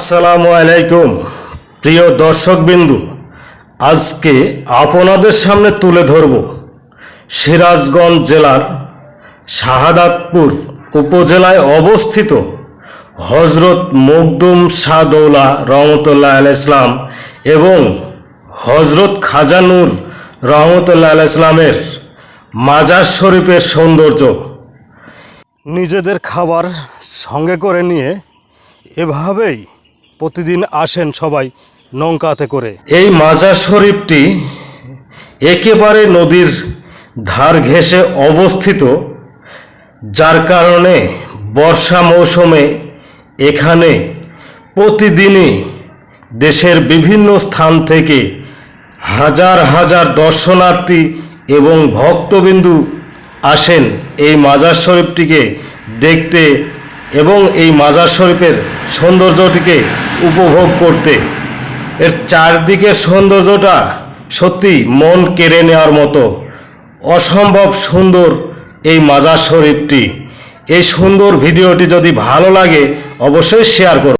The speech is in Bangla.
আসসালামু আলাইকুম। প্রিয় দর্শকবিন্দু, আজকে আপনাদের সামনে তুলে ধরব সিরাজগঞ্জ জেলার শাহাদাতপুর উপজেলায় অবস্থিত হজরত মকদুম শাহদৌলা রহমতুল্লাহ আল ইসলাম এবং হজরত খাজানুর রহমতুল্লাহ আল ইসলামের মাজার শরীফের সৌন্দর্য নিজেদের খাবার সঙ্গে করে নিয়ে এভাবেই প্রতিদিন আসেন সবাই নৌকাতে করে। এই মাজার শরীফটি একেবারে নদীর ধার ঘেঁষে অবস্থিত, যার কারণে বর্ষা মৌসুমে এখানে প্রতিদিনই দেশের বিভিন্ন স্থান থেকে হাজার হাজার দর্শনার্থী এবং ভক্তবিন্দু আসেন এই মাজার শরীফটিকে দেখতে এবং এই মাজার শরীফের সৌন্দর্যটিকে উপভোগ করতে। এর চারদিকের সৌন্দর্যটা সত্যি মন কেড়ে নেওয়ার মতো। অসম্ভব সুন্দর এই মাজার শরীরটি। এই সুন্দর ভিডিওটি যদি ভালো লাগে, অবশ্যই শেয়ার করুন।